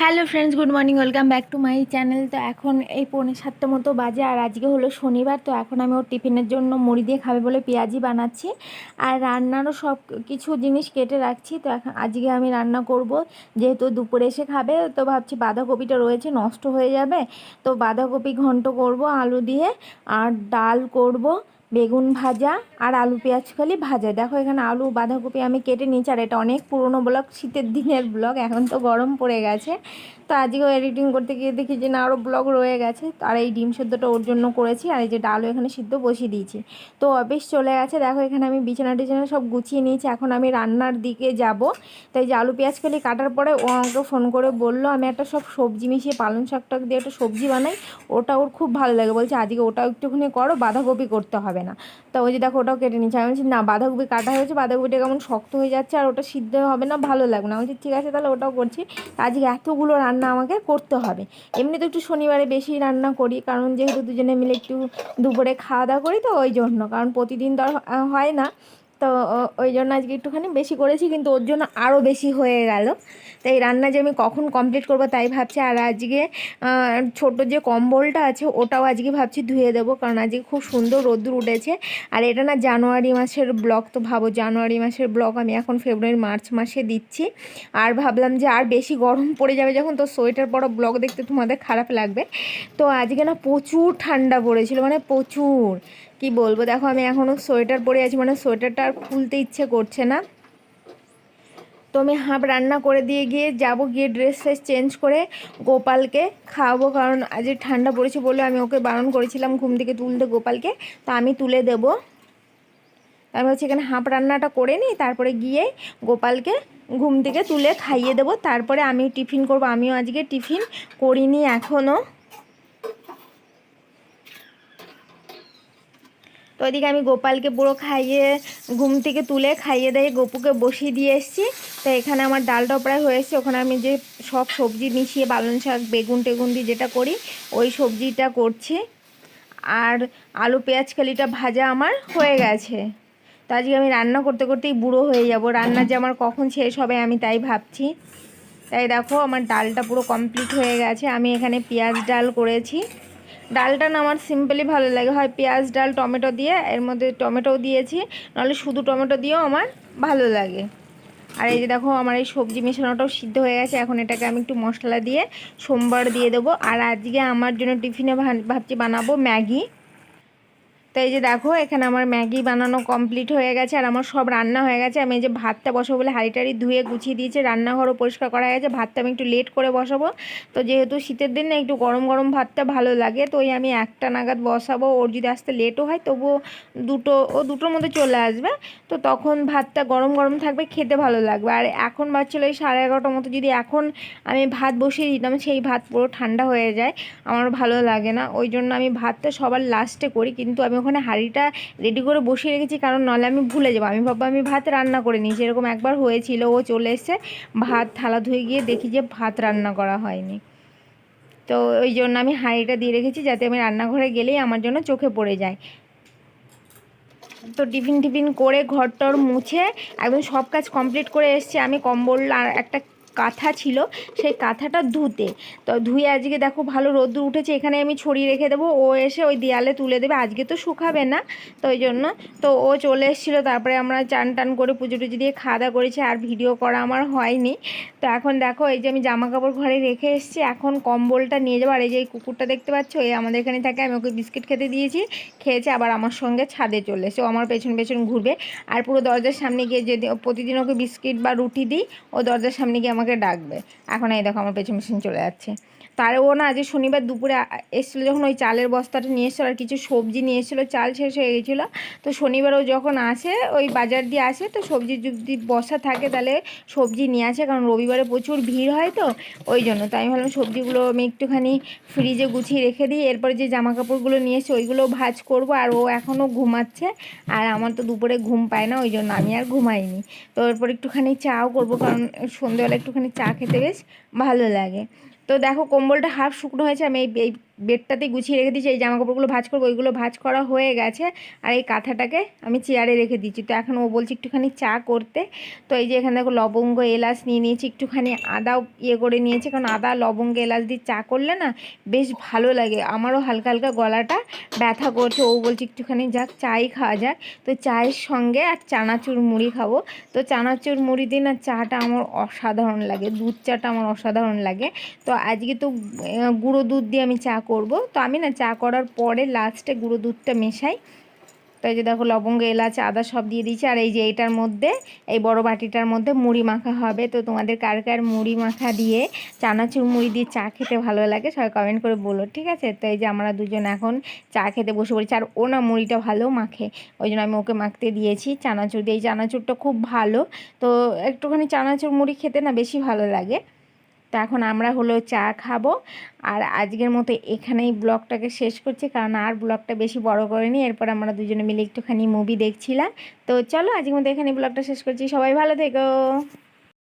Hello friends, good morning, welcome back to my channel. তো এখন এই পৌনে সাতটা মতো বাজে, আর আজকে হলো শনিবার, তো এখন আমি ওর টিফিনের জন্য মুড়ি দিয়ে খাবে বলে পেঁয়াজি বানাচ্ছি। আর রান্নারও সব কিছু জিনিস কেটে রাখছি, তো এখন আজকে আমি রান্না করব। যেহেতু দুপুরে এসে খাবে, তো ভাবছি বাঁধাকপিটা রয়েছে, নষ্ট হয়ে যাবে। তো বাঁধাকপি ঘন্ট করব আলু দিয়ে, আর ডাল করব। বেগুন ভাজা আর আলু পেঁয়াজ খালি ভাজা। দেখো এখানে আলু, বাঁধাকপি আমি কেটে নিয়েছি, আর এটা অনেক পুরনো ব্লগ, শীতের দিনের ব্লগ, এখন তো গরম পড়ে গেছে। তো আজকেও এডিটিং করতে গিয়ে দেখি যে না আরও ব্লগ রয়ে গেছে। আর এই ডিম সেদ্ধটা ওর জন্য করেছি, আর এই যে ডালও এখানে সিদ্ধ বসিয়ে দিয়েছি। তো অফিস চলে গেছে, দেখো এখানে আমি বিছানা টিছানা সব গুছিয়ে নিয়েছি, এখন আমি রান্নার দিকে যাব। তাই যে আলু পেঁয়াজ খালি কাটার পরে ও আমাকে ফোন করে বলল, আমি একটা সব সবজি মিশিয়ে পালং শাক টাক দিয়ে একটা সবজি বানাই, ওটা ওর খুব ভালো লাগে। বলছে, আজকে ওটাও একটুখানি করো, বাঁধাকপি করতে হবে। না। তা ওই যে দেখো ওটাও কেটে নিচ্ছে। আমি বলছি, না, বাঁধাকপি কাটা হয়েছে, বাঁধাকপিটা কেমন শক্ত হয়ে যাচ্ছে আর ওটা সিদ্ধ হবে না, ভালো লাগবে না। আমি বলছি, ঠিক আছে, তাহলে ওটাও করছি। আজকে এতগুলো রান্না আমাকে করতে হবে। এমনি তো একটু শনিবারে বেশি রান্না করি, কারণ যেহেতু দুজনে মিলে একটু দুপুরে খাওয়া দাওয়া করি তো, ওই জন্য। কারণ প্রতিদিন তো হয় না। তো ওই জন্য আজকে একটুখানি বেশি করেছি, কিন্তু ওর জন্য আরও বেশি হয়ে গেল। তো এই রান্না যে আমি কখন কমপ্লিট করব তাই ভাবছি, আর আজকে ছোট যে কম্বলটা আছে ওটাও আজকে ভাবছি ধুয়ে দেবো, কারণ আজকে খুব সুন্দর রোদ্দুর উঠেছে। আর এটা না জানুয়ারি মাসের ব্লগ, তো ভাবো জানুয়ারি মাসের ব্লগ আমি এখন ফেব্রুয়ারি, মার্চ মাসে দিচ্ছি। আর ভাবলাম যে আর বেশি গরম পড়ে যাবে যখন, তো সোয়েটার পরা ব্লগ দেখতে তোমাদের খারাপ লাগবে। তো আজকে না প্রচুর ঠান্ডা পড়েছিল মানে প্রচুর। কি বলব? দেখো, আমি এখনও সোয়েটার পরে আছি মানে সোয়েটারটা আর খুলতে ইচ্ছে করছে না। তো আমি হাঁপ রান্না করে দিয়ে গিয়ে যাব, গিয়ে ড্রেস ফ্রেস চেঞ্জ করে গোপালকে খাওয়াবো, কারণ আজ ঠান্ডা পড়েছে বলে আমি ওকে বারণ করেছিলাম ঘুম থেকে তুলতে গোপালকে। তো আমি তুলে দেবো। আমি হচ্ছে এখানে হাঁপ রান্নাটা করে নিই, তারপরে গিয়ে গোপালকে ঘুম থেকে তুলে খাইয়ে দেবো। তারপরে আমি টিফিন করব। আমিও আজকে টিফিন করিনি এখনও তো ওইদিকে আমি গোপালকে পুরো খাইয়ে, ঘুম থেকে তুলে খাইয়ে দিয়ে গোপুকে বসিয়ে দিয়ে এসেছি। তো এখানে আমার ডালটা প্রায় হয়ে এসেছে। ওখানে আমি যে সব সবজি মিশিয়ে পালং শাক, বেগুন টেগুন দিয়ে যেটা করি, ওই সবজিটা করছি। আর আলু, পেঁয়াজ, কালিটা ভাজা আমার হয়ে গেছে। তো আজকে আমি রান্না করতে করতেই বুড়ো হয়ে যাব। রান্না যে আমার কখন শেষ হবে আমি তাই ভাবছি। তাই দেখো, আমার ডালটা পুরো কমপ্লিট হয়ে গেছে। আমি এখানে পেঁয়াজ ডাল করেছি। ডালটা না আমার সিম্পলি ভালো লাগে। হয় পেঁয়াজ, ডাল, টমেটো দিয়ে, এর মধ্যে টমেটোও দিয়েছি। নাহলে শুধু টমেটো দিয়েও আমার ভালো লাগে। আর এই যে দেখো, আমার এই সবজি মেশানোটাও সিদ্ধ হয়ে গেছে। এখন এটাকে আমি একটু মশলা দিয়ে, সোমবার দিয়ে দেবো। আর আজকে আমার জন্য টিফিনে ভাবছি বানাবো ম্যাগি। তো এই যে দেখো, এখানে আমার ম্যাগি বানানো কমপ্লিট হয়ে গেছে আর আমার সব রান্না হয়ে গেছে। আমি এই যে ভাতটা বসাবো বলে হাঁড়ি টাড়ি ধুয়ে গুছিয়ে দিয়েছে, রান্নাঘরও পরিষ্কার করা গেছে। ভাতটা আমি একটু লেট করে বসাবো। তো যেহেতু শীতের দিন না একটু গরম গরম ভাতটা ভালো লাগে, তো ওই আমি একটা নাগাদ বসাবো। ওর যদি আসতে লেটও হয়, তবুও দুটো, ও দুটোর মধ্যে চলে আসবে। তো তখন ভাতটা গরম গরম থাকবে, খেতে ভালো লাগবে। আর এখন বাচ্চালো ওই সাড়ে এগারোটার মতো। যদি এখন আমি ভাত বসিয়ে দিতাম, সেই ভাত পুরো ঠান্ডা হয়ে যায়। আমার ভালো লাগে না। ওই জন্য আমি ভাতটা সবার লাস্টে করি, কিন্তু আমি ওখানে হাঁড়িটা রেডি করে বসিয়ে রেখেছি, কারণ নাহলে আমি ভুলে যাব। আমি ভাববো আমি ভাত রান্না করে নিয়েছি এরকম একবার হয়েছিল, ও চলে এসে ভাত থালা ধুয়ে গিয়ে দেখি যে ভাত রান্না করা হয়নি। তো ওই জন্য আমি হাঁড়িটা দিয়ে রেখেছি, যাতে আমি রান্নাঘরে গেলেই আমার জন্য চোখে পড়ে যায়। তো টিফিন টিফিন করে ঘর টর মুছে একদম সব কাজ কমপ্লিট করে এসছে। আমি কম্বল আর একটা কাঁথা ছিল, সেই কাঁথাটা ধুতে। তো ধুয়ে আজকে দেখো ভালো রোদ্দুর উঠেছে, এখানে আমি ছড়িয়ে রেখে দেবো। ও এসে ওই দেয়ালে তুলে দেবে, আজকে তো শুকাবে না, তো ওই জন্য। তো ও চলে এসেছিল, তারপরে আমরা চান টান করে পুজো টুজো দিয়ে খাওয়া দাওয়া করেছি, আর ভিডিও করা আমার হয়নি। তো এখন দেখো, এই যে আমি জামা কাপড় ঘরে রেখে এসেছি, এখন কম্বলটা নিয়ে যাব, আর এই যে এই কুকুরটা দেখতে পাচ্ছ এই আমাদের এখানে থাকে, আমি ওকে বিস্কিট খেতে দিয়েছি, খেয়েছে আবার আমার সঙ্গে ছাদে চলে এসে আমার পেছন পেছন ঘুরবে। আর পুরো দরজার সামনে গিয়ে যদি প্রতিদিন ওকে বিস্কিট বা রুটি দিই, ও দরজার সামনে গিয়ে আমাকে ডাকবে। এখন এই দেখো আমার পেছন পেছন চলে যাচ্ছে। তার ও না আজ শনিবার দুপুরে এসেছিল যখন ওই চালের বস্তাটা নিয়ে এসেছিল আর কিছু সবজি নিয়ে এসেছিল, চাল শেষ হয়ে গেছিল। তো শনিবার ও যখন আসে, ওই বাজার দিয়ে আসে, তো সবজি যদি বসা থাকে তাহলে সবজি নিয়ে আসে, কারণ রবিবারে প্রচুর ভিড় হয় তো, ওই জন্য। তাই আমি ভাবলাম সবজিগুলো আমি একটুখানি ফ্রিজে গুছিয়ে রেখে দিই। এরপরে যে জামা কাপড়গুলো নিয়ে এসে ওইগুলো ভাজ করব, আর ও এখনও ঘুমাচ্ছে। আর আমার তো দুপুরে ঘুম পায় না, ওই জন্য আমি আর ঘুমাইনি। তো এরপর একটুখানি চাও করব, কারণ সন্ধ্যেবেলা একটুখানি চা খেতে বেশ ভালো লাগে। তো দেখো কম্বলটা হাফ শুকনো হয়েছে আমি এই বেডটাতে গুছিয়ে রেখে দিয়েছি, এই জামা কাপড়গুলো ভাজ করব, ওইগুলো ভাজ করা হয়ে গেছে, আর এই কাঁথাটাকে আমি চেয়ারে রেখে দিচ্ছি তো এখন ও বলছে একটুখানি চা করতে। তো এই যে এখানে দেখো লবঙ্গ এলাচ নিয়ে নিয়েছি, একটুখানি আদাও ইয়ে করে নিয়েছি, কারণ আদা, লবঙ্গ, এলাচ দিয়ে চা করলে না বেশ ভালো লাগে। আমারও হালকা হালকা গলাটা ব্যথা করছে। ও বলছে একটুখানি যাক, চাই খাওয়া যাক। তো চায়ের সঙ্গে আর চানাচুর মুড়ি খাব। তো চানাচুর মুড়ি দিয়ে না চাটা আমার অসাধারণ লাগে, দুধ চাটা আমার অসাধারণ লাগে। তো আজকে তো গুঁড়ো দুধ দিয়ে আমি চা করব। তো আমি না চা করার পরে লাস্টে গুঁড়ো দুধটা মেশাই। তো এই যে দেখো লবঙ্গ, এলাচ, আদা সব দিয়ে দিয়েছি। আর এই যে এইটার মধ্যে, এই বড় বাটিটার মধ্যে মুড়ি মাখা হবে। তো তোমাদের কার কার মুড়ি মাখা দিয়ে চানাচুর মুড়ি দিয়ে চা খেতে ভালো লাগে সবাই কমেন্ট করে বলো, ঠিক আছে? তো এই যে আমরা দুজন এখন চা খেতে বসে পড়েছি। আর ও না মুড়িটা ভালো মাখে, ওই জন্য আমি ওকে মাখতে দিয়েছি চানাচুর দিয়ে। এই চানাচুরটা খুব ভালো। তো একটুখানি চানাচুর মুড়ি খেতে না বেশি ভালো লাগে। তো এখন আমরা হলো চা খাব। আর আজকের মতো এখানেই ব্লগটাকে শেষ করছি, কারণ আর ব্লগটা বেশি বড় করিনি। এরপর আমরা দুজনে মিলে একটুখানি মুভি দেখছিলাম। তো চলো আজকের মতো এখানে ব্লগটা শেষ করছি। সবাই ভালো থেকো।